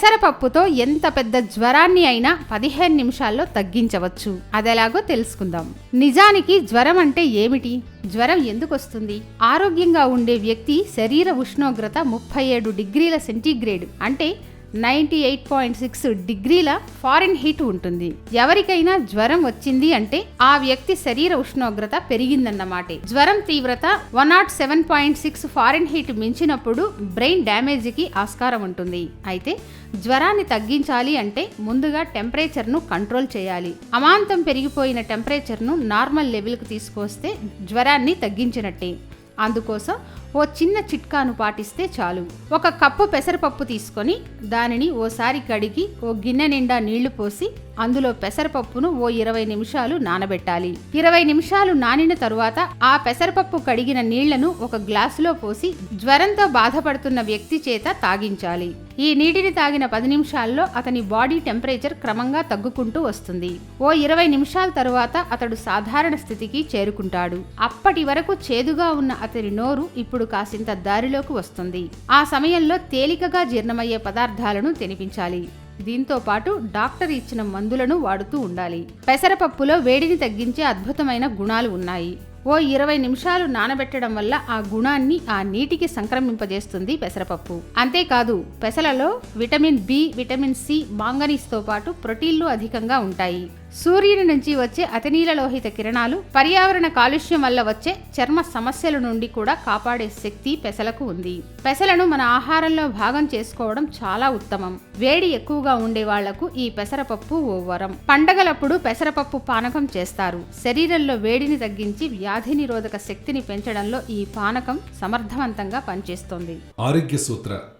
పెసరపప్పుతో ఎంత పెద్ద జ్వరాన్ని అయినా పదిహేను నిమిషాల్లో తగ్గించవచ్చు. అదెలాగో తెలుసుకుందాం. నిజానికి జ్వరం అంటే ఏమిటి? జ్వరం ఎందుకు వస్తుంది ఆరోగ్యంగా ఉండే వ్యక్తి శరీర ఉష్ణోగ్రత ముప్పై ఏడు డిగ్రీల సెంటీగ్రేడ్ అంటే నైంటీ ఎయిట్ పాయింట్ సిక్స్ డిగ్రీల ఫారెన్ హీట్ ఉంటుంది. ఎవరికైనా జ్వరం వచ్చింది అంటే ఆ వ్యక్తి శరీర ఉష్ణోగ్రత పెరిగిందన్నమాట. జ్వరం తీవ్రత one naught seven point six Fahrenheit మించినప్పుడు brain డ్యామేజ్కి ఆస్కారం ఉంటుంది. అయితే జ్వరాన్ని తగ్గించాలి అంటే ముందుగా టెంపరేచర్ను కంట్రోల్ చేయాలి. అమాంతం పెరిగిపోయిన టెంపరేచర్ను నార్మల్ లెవెల్కి తీసుకొస్తే జ్వరాన్ని తగ్గించినట్టే. అందుకోసం ఓ చిన్న చిట్కాను పాటిస్తే చాలు. ఒక కప్పు పెసరపప్పు తీసుకొని దానిని ఓసారి కడిగి ఓ గిన్నె నిండా నీళ్ళు పోసి అందులో పెసరపప్పును ఓ ఇరవై నిమిషాలు నానబెట్టాలి. ఇరవై నిమిషాలు నానిన తరువాత ఆ పెసరపప్పు కడిగిన నీళ్ళను ఒక గ్లాసులో పోసి జ్వరంతో బాధపడుతున్న వ్యక్తి చేత తాగించాలి. ఈ నీటిని తాగిన పది నిమిషాల్లో అతని బాడీ టెంపరేచర్ క్రమంగా తగ్గుకుంటూ వస్తుంది. ఓ ఇరవై నిమిషాల తరువాత అతడు సాధారణ స్థితికి చేరుకుంటాడు. అప్పటి వరకు చేదుగా ఉన్న అతని నోరు ఇప్పుడు కాసింత దారిలోకి వస్తుంది. ఆ సమయంలో తేలికగా జీర్ణమయ్యే పదార్థాలను తినిపించాలి. దీంతో పాటు డాక్టర్ ఇచ్చిన మందులను వాడుతూ ఉండాలి. పెసరపప్పులో వేడిని తగ్గించే అద్భుతమైన గుణాలు ఉన్నాయి. ఓ ఇరవై నిమిషాలు నానబెట్టడం వల్ల ఆ గుణాన్ని ఆ నీటికి సంక్రమింపజేస్తుంది పెసరపప్పు. అంతేకాదు పెసలలో విటమిన్ బి విటమిన్ సి మాంగనీస్తో పాటు ప్రోటీన్లు అధికంగా ఉంటాయి. సూర్యుని నుంచి వచ్చే అతినీల లోహిత కిరణాలు పర్యావరణ కాలుష్యం వల్ల వచ్చే చర్మ సమస్యల నుండి కూడా కాపాడే శక్తి పెసలకు ఉంది. పెసలను మన ఆహారంలో భాగం చేసుకోవడం చాలా ఉత్తమం. వేడి ఎక్కువగా ఉండే వాళ్ళకు ఈ పెసరపప్పు ఓ వరం. పండగలప్పుడు పెసరపప్పు పానకం చేస్తారు. శరీరంలో వేడిని తగ్గించి వ్యాధి నిరోధక శక్తిని పెంచడంలో ఈ పానకం సమర్థవంతంగా పనిచేస్తుంది. ఆరోగ్య సూత్ర